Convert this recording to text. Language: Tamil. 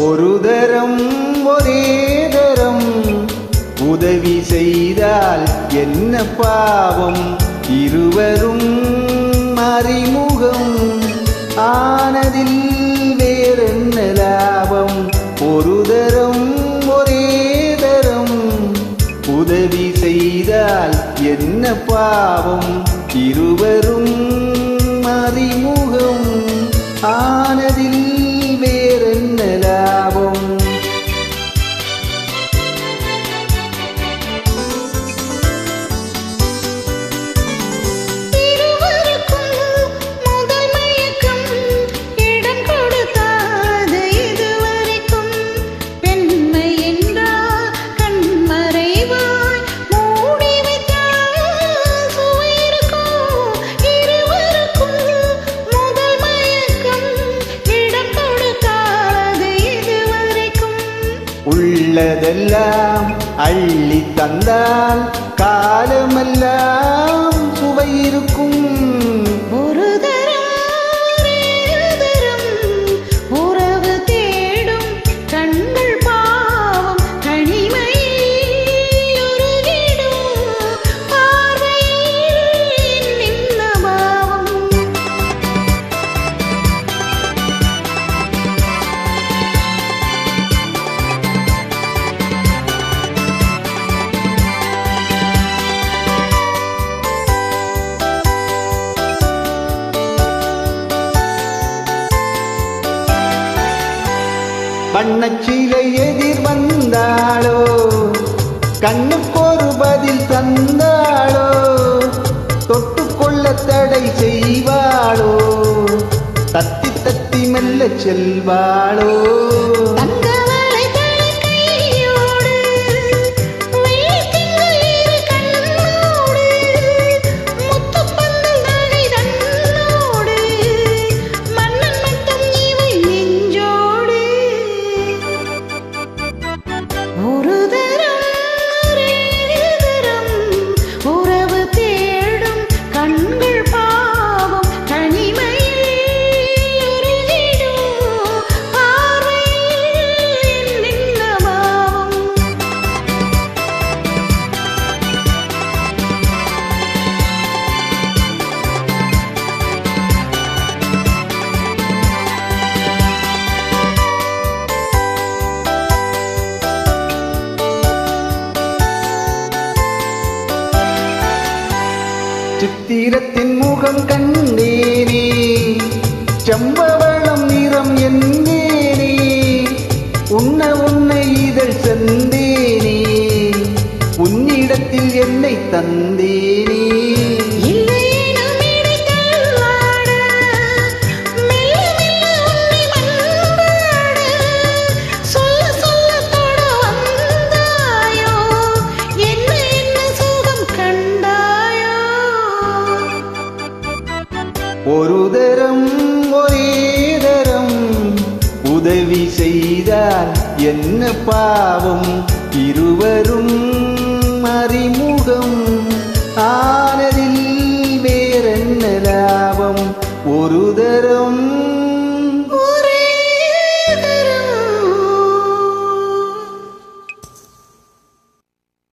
ஒரு தரம் ஒரே தரம். உதவி செய்தால் என்ன பாவம்? இருவரும் அறிமுகம். ஆனதில் வேறென்ன லாபம்? ஒரு தரம் ஒரே தரம். உதவி செய்தால் என்ன பாவம்? இருவரும் அறிமுகம். ஆனதில் உள்ளதெல்லாம் அள்ளி தந்தால் காலமெல்லாம் வண்ணச்சிலை எதிர் வந்தாளோ? கண்ணுக்கொரு பதில் தந்தாளோ? தொட்டுக்கொள்ள தடை செய்வாளோ? தத்தி தத்தி மெல்ல செல்வாளோ? சித்திரத்தின் முகம் கண்டேனே செம்பவளம் நிறம் என்னேனே. உன்ன உன்னை இதழ் சந்தேனே. உன்னிடத்தில் என்னை தந்தேனே. என்ன பாவம்? இருவரும் அறிமுகம். ஆனதில் வேறென்ன லாபம்? ஒரு தரம்